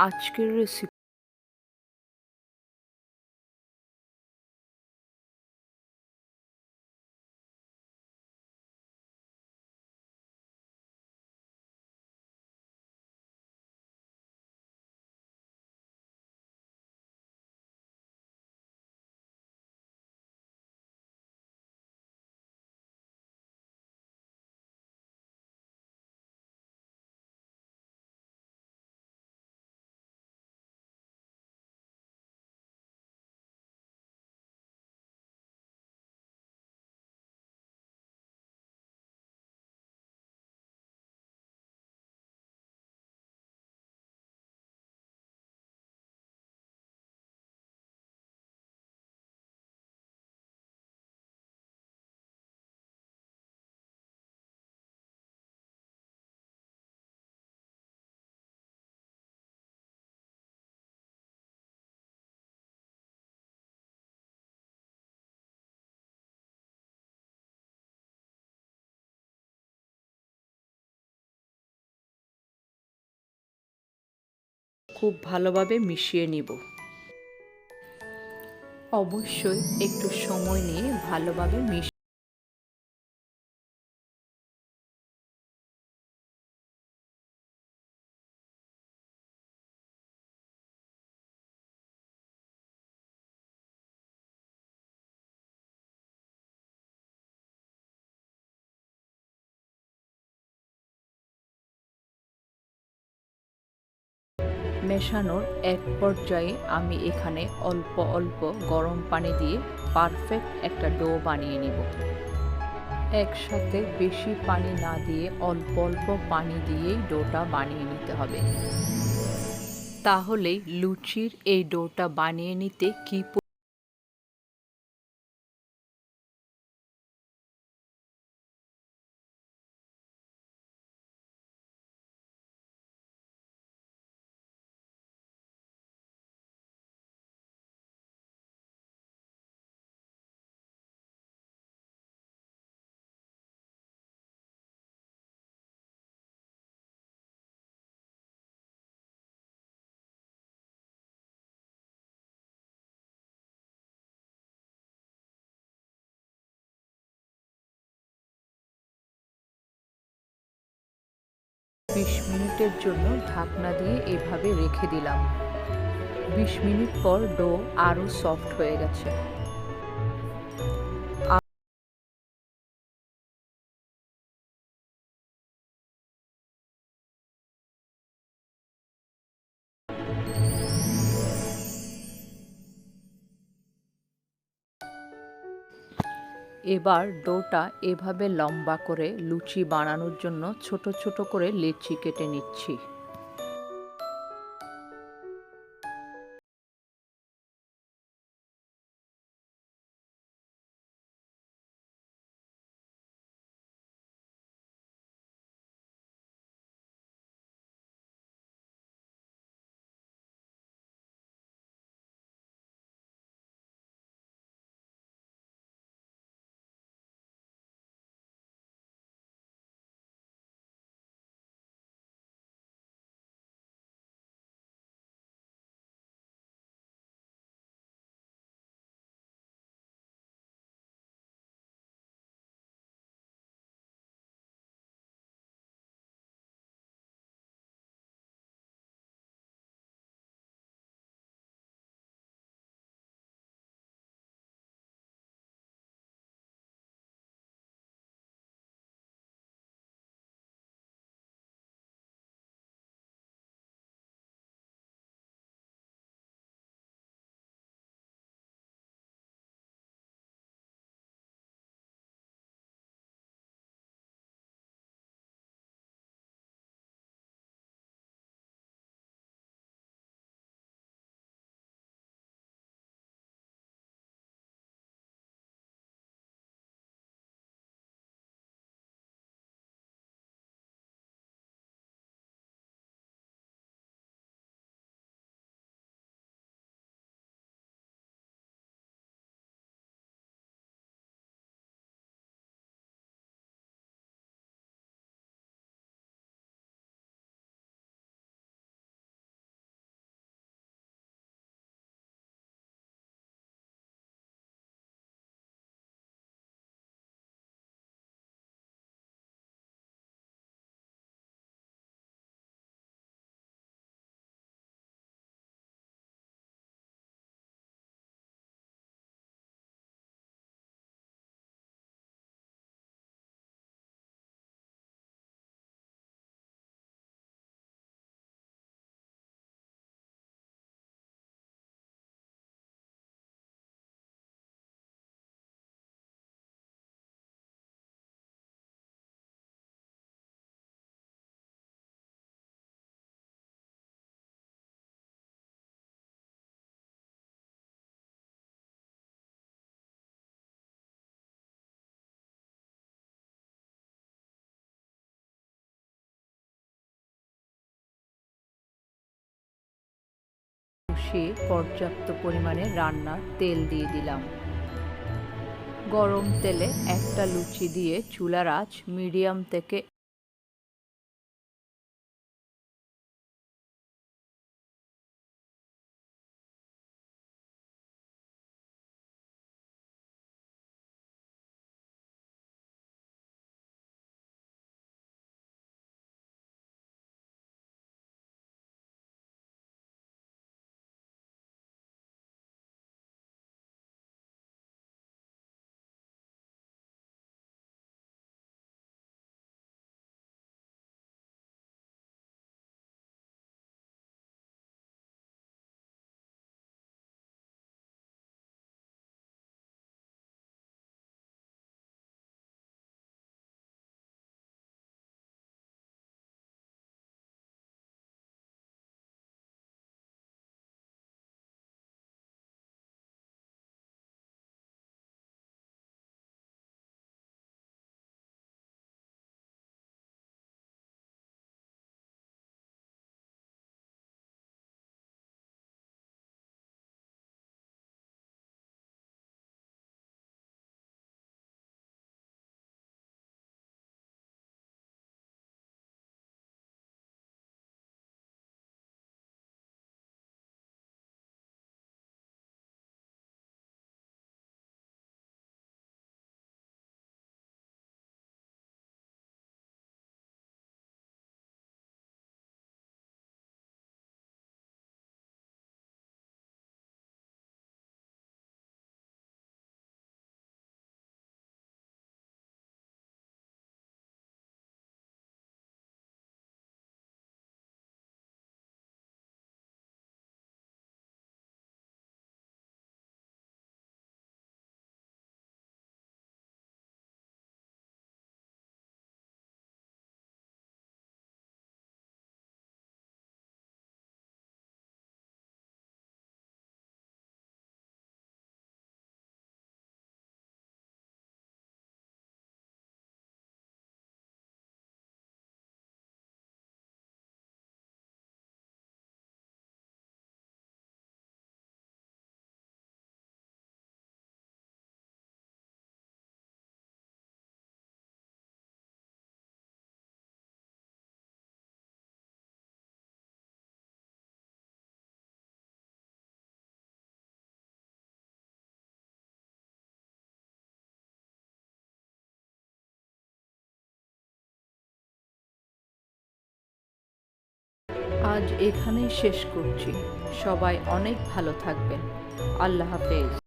আজকের রেসিপি খুব ভালোভাবে মিশিয়ে নিব। অবশ্যই একটু সময় নিয়ে ভালোভাবে মিশ মেশানোর এক পর্যায়ে আমি এখানে অল্প অল্প গরম পানি দিয়ে পারফেক্ট একটা ডো বানিয়ে নিব। একসাথে বেশি পানি না দিয়ে অল্প অল্প পানি দিয়েই ডোটা বানিয়ে নিতে হবে। তাহলে লুচির এই ডোটা বানিয়ে নিতে কি বিশ মিনিটের জন্য ঢাকনা দিয়ে এভাবে রেখে দিলাম। বিশ মিনিট পর ডো আরও সফট হয়ে গেছে। এবার ডোটা এভাবে লম্বা করে লুচি বানানোর জন্য ছোট ছোট করে লেচি কেটে নিচ্ছি। বসিয়ে পর্যাপ্ত পরিমাণে রান্নার তেল দিয়ে দিলাম। গরম তেলে একটা লুচি দিয়ে চুলার আঁচ মিডিয়াম থেকে আজ এখানেই শেষ করছি। সবাই অনেক ভালো থাকবেন। আল্লাহ হাফেজ।